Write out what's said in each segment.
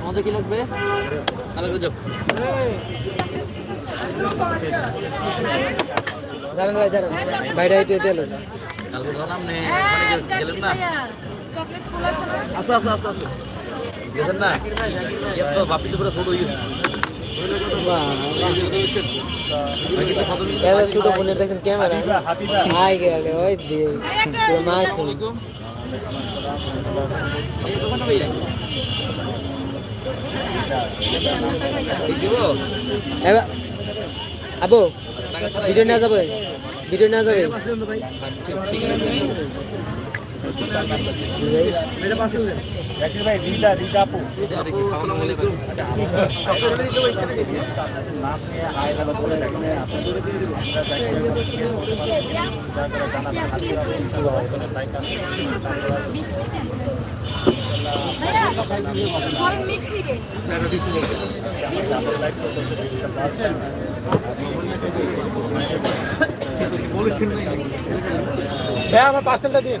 আমাদের কি লাগবে? দাঁড়ান ভাই দাঁড়ান। বাইরে আইতে দিল কালকে ধরলাম নে ওখানে গেলেন না? চকলেট ফুল আছে না? আচ্ছা আচ্ছা আচ্ছা আচ্ছা গেছেন না? এর তো পুরো ছোট হয়ে গেছে। ছোট ভিডিও নেওয়া যাবে, ভিডিও নেওয়া যাবে। হ্যাঁ আমার পার্সেলটা দিন।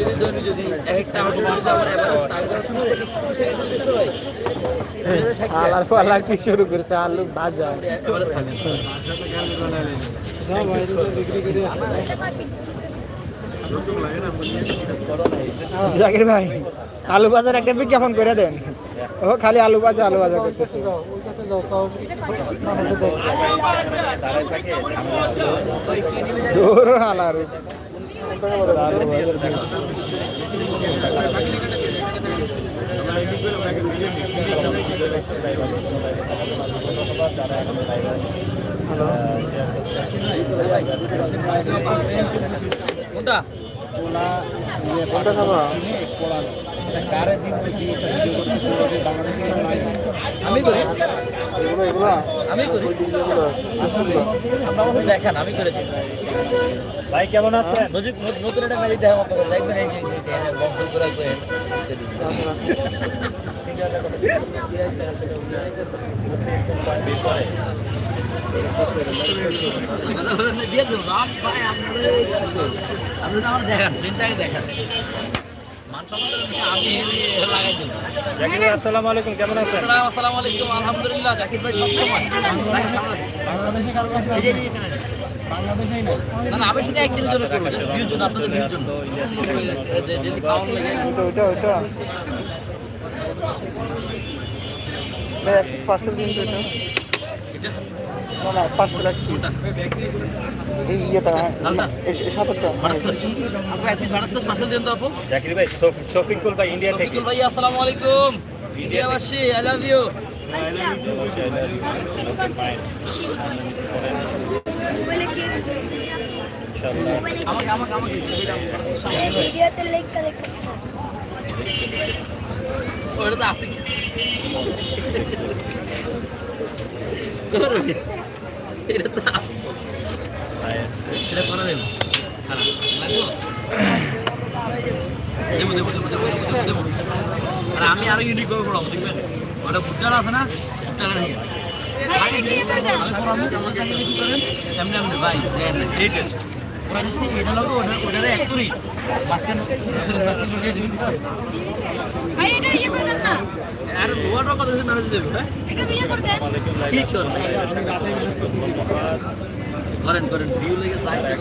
যদি ধরি যদি একটা আমার যদি আমার এভারেজ টার্গেট আলার পালা কি শুরু করছে আলু ভাজা এভারেজ থাকে জাকির ভাই, আলু বাজার একটা বিজ্ঞাপন করে দেন। ও, খালি আলু ভাজা আলু ভাজা করতেছে। হালার কোনটা? কোনটা খাব? আমি করি। এগুলো এগুলো? আমি করি। আপনারা দেখেন আমি করে দিই। ভাই কেমন আছেন? নজিক নতুন একটা ম্যাজিক দেখাবো আপনাদের দেখবেন এই যে করে আপনারা আপনি তো আমার দেখান প্রিন্টটাকে দেখান আমি আলহামদুলিল্লাহ জাকির ভাই। বাংলাদেশেই না না শুধু একদিনের জন্য করব জন্য আপনাদের ভিউর জন্য এই যে- যদি খাওয়ান লাগে ওটা ওটা ওটা ভাই এক পার্সেল দিন তো এটা এটা না না পার্সেল এক পিস এই ইয়েটা এই সাতটা। বাটারস্কচ আপু এক পিস বাটারস্কচ পার্সেল দিন তো আপু। জাকির ভাই শফ- শফিকুল ভাই ইন্ডিয়া থেকে। শফিকুল ভাই আসসালামু আলাইকুম। ইন্ডিয়াবাসী আই লাভ ইউ বলে কি ইনশাআল্লাহ আমাকে আমাকে আমাকে। এটা বাটারস্কচ সামনে ভিডিওতে লাইক কালেক্ট ওটা তো আফ্রিকা করবে এটা তো। এটা করা দেবো আর আমি আরও ইউনিক ভাবে পড়াবো দেখবেন ওটা ভুট্টার আছে না ভুট্টার নিয়ে করে এমনি এমনি ভাই লেটেস্ট লোক ওটা ওটারে এক করি হ্যাঁ? করেন করেন ভিউ লেগে দিয়ে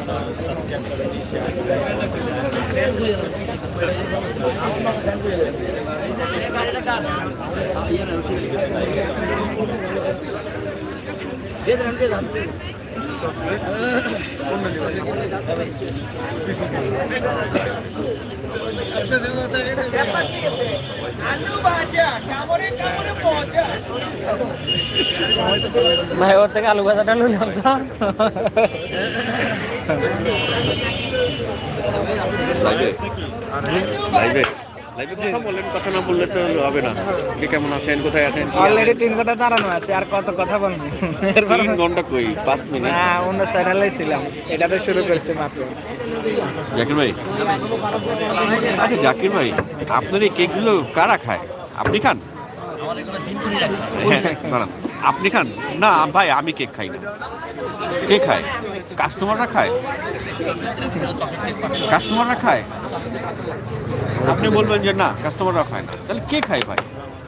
দেন ভাই ওর থেকে আলু ভাজাটা নিলাম তো লাইভে লাইভে কথা বলেন কথা না বললে তো হবে না। আপনি কেমন আছেন কোথায় আছেন অলরেডি তিন ঘণ্টা দাঁড়ানো আছে আর কত কথা বলব? এরপর তিন ঘণ্টা কই? পাঁচ মিনিট? না অন্য চ্যানেলে ছিলাম। এটা তো শুরু করেছে মাত্র। জাকির ভাই আচ্ছা জাকির ভাই আপনার এই কেকগুলো কারা খায়? আপনি খান? জিনপুরি হ্যাঁ। আপনি খান? না, ভাই, আমি কেক খাই না। কে খায়? কাস্টমাররা খায়? কাস্টমাররা খায়? আপনি বলবেন যে না কাস্টমাররা খায় না। তাহলে কে খায় ভাই?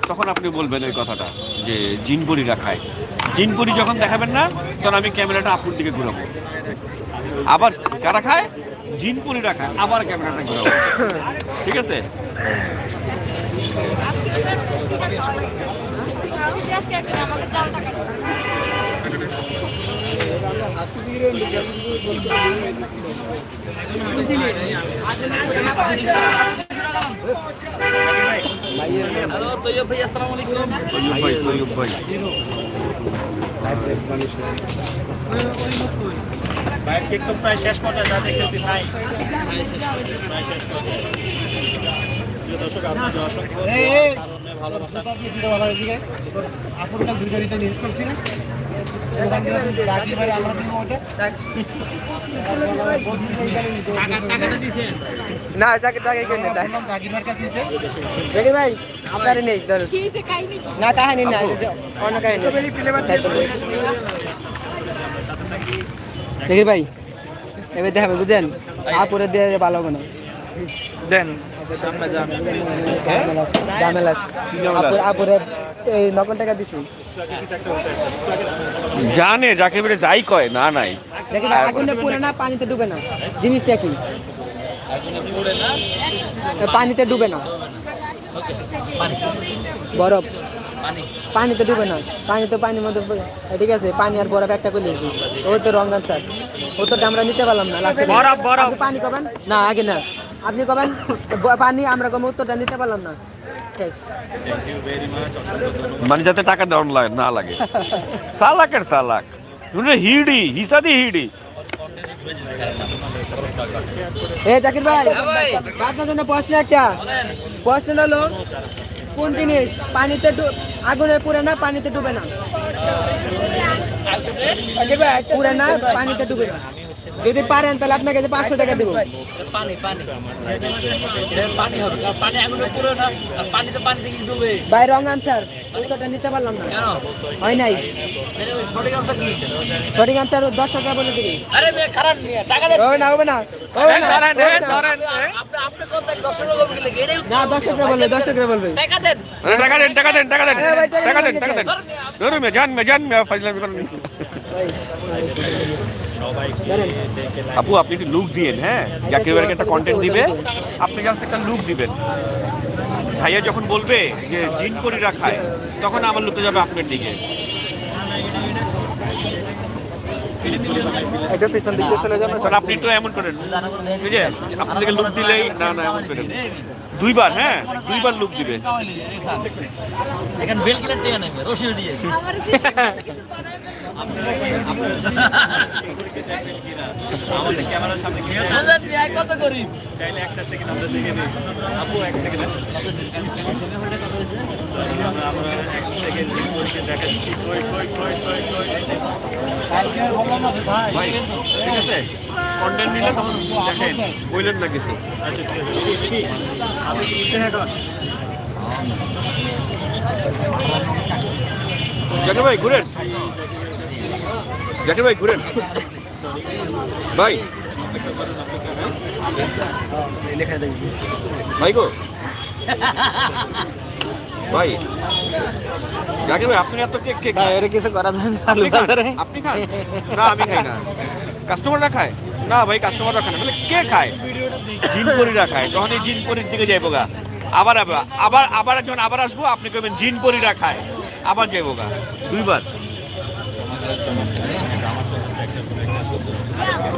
তখন আপনি বলবেন ওই কথাটা, যে জিনপুরিরা খায়। জিনপুরি যখন দেখাবেন না, তখন আমি ক্যামেরাটা আপনার দিকে ঘুরাবো। আবার কারা খায়? জিনপুরিরা খায়। আবার ক্যামেরাটা ঘুরাবো। ঠিক আছে? হ্যালো তৈয়ব ভাই আসসালামু আলাইকুম। তৈয়ব ভাই তৈয়ব ভাই। ভাইয়ের কেক তো প্রায় শেষ পর্যায়ে যা দেখেছি ভাই প্রায় শেষ পর্যায়ে। প্রিয় দর্শক আপনাদের অসংখ্য না। যাকে তাকে কেন জাকির ভাই আপনারে নেই না কাহিনী না অন্য কাহিনী। ভাই এবার দেখাবে বুঝছেন? আপুরে দিয়ে ভালো হবে না দেন। দিছি। জানে যাকে বেড়ে যাই কয় না নাই। আগুনে পুরে না পানিতে ডুবে না। জিনিসটা কি? পানিতে ডুবে না। বরফ। পানি পানিতে ডুবে না। পানি তো পানির মধ্যে ঠিক আছে পানি আর বরফ একটা করে দিয়েছি ও তো রং ও তো আমরা নিতে পারলাম না বরফ, বরফ। পানি কবেন না আগে না। আপনি কবেন? পানি আমরা কম উত্তরটা নিতে পারলাম না। মানে যাতে টাকা দেওয়ার লাগে না লাগে। সালাকের সালাক। হিডি হিসাদি হিডি। এ জাকির ভাই। আপনার জন্য প্রশ্ন একটা। প্রশ্ন হলো কোন জিনিস পানিতে আগুনে পুড়ে না পানিতে ডুবে না? পুরে না পানিতে ডুবে না? যদি পারেন তাহলে আপনাকে যে পাঁচশো টাকা দেবো। পানি পানি। পানি হবে পানি আগুনে পুরো না পানি তো পানি দেখি ডুবে? বাইরে রং আনসার। উত্তরটা নিতে পারলাম না। কেন? হয় নাই। সঠিক answer কি? সঠিক আনসার দর্শকরা বলে দিবি। আরে মেয়ে খারাপ নিয়ে টাকা দেন হবে না হবে না হবে না, ধরেন, ধরেন। আপনি আপনি কত দর্শক করবে গেলে এটাই না দর্শকরা বলবে দর্শকরা বলবে। টাকা দেন। টাকা দেন টাকা দেন টাকা দেন টাকা টাকা দেন টাকা দেন। ধরুন জান মে জান মে ফাজলামি করেন। আপু আপনি একটু লুক দিয়েন হ্যাঁ? জাকির ভাইকে একটা কন্টেন্ট দিবে আপনি জাস্ট একটা লুক দিবেন। ভাইয়া যখন বলবে যে জিন পরিরা রাখায় তখন আমার লুকে যাবে আপনার দিকে। এটা পিছন দিকে চলে যাবে। আপনি একটু এমন করেন। এই আপনাদেরকে লুক দিলেই না না এমন করেন। দুইবার হ্যাঁ দুইবার লুক দিবে এখানে বেল টেনে নেবে রশি দিয়ে আমাদের ক্যামেরার সামনে কত গরিব চাইলে একটা সেকেন্ড আমরা দেখে নিই আপু এক সেকেন্ড আমরা আমরা এক সেকেন্ড দেখাচ্ছি কই কই কই কই কই ভাই ঠিক আছে কন্টেন্ট নিলে তখন দেখেন বললেন না কিছু। আচ্ছা আমি ভাই ঘুরেন। জাকির ভাই ঘুরেন। ভাই। ভাই গো। ভাই। জাকির ভাই আপনি এত কেক কেক এটা কিছু করা যায় না আপনি খান? বাজারে আপনি খান? না আমি খাই না। কাস্টমাররা খায়? না ভাই কাস্টমাররা খায় না। কে খায়? জিনপরিরা খায়। তখন এই জিনপরির দিকে যাইবো গা আবার আবার আবার যখন আবার আসব আপনি কবেন জিনপরিরা খায়। আবার যাইবো গা। দুইবার।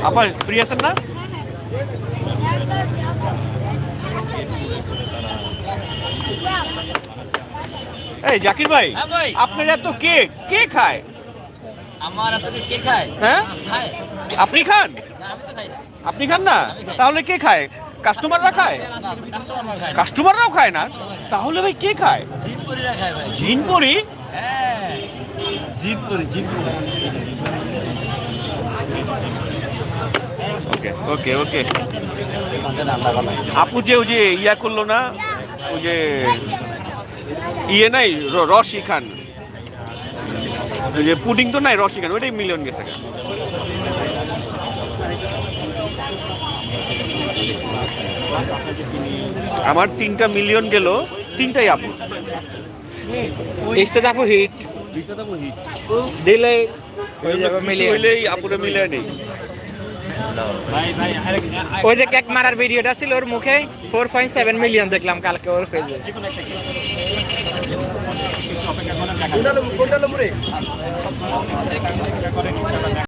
আপা ফ্রি আছেন না? এই জাকির ভাই হ্যাঁ ভাই। আপনার এত কেক কে খায়? আমার এত কে খায়? হ্যাঁ? খায়। আপনি খান? আপনি খান না? তাহলে কে খায়? কাস্টমাররা খায়? কাস্টমাররাও খায় না? তাহলে ভাই কে খায়? জিন পরি হ্যাঁ। জিন ওকে ওকে ওকে। আপু যে ওই যে ইয়া করল না ওই যে ইয়ে নাই র- রসই খান। ওই যে পুডিং তো নাই রসই খান। ওইটাই মিলিয়ন গেছে। আমার তিনটা মিলিয়ন গেল তিনটাই আপু ইস্তে আপু হিট দিলে মিলিয়ে আপুরে মিলিয়ে নেই। ওই যে কেক মারার ভিডিওটা ছিল ওর মুখে ফোর পয়েন্ট সেভেন মিলিয়ন দেখলাম কালকে ওর ফেসবুক যে কোনো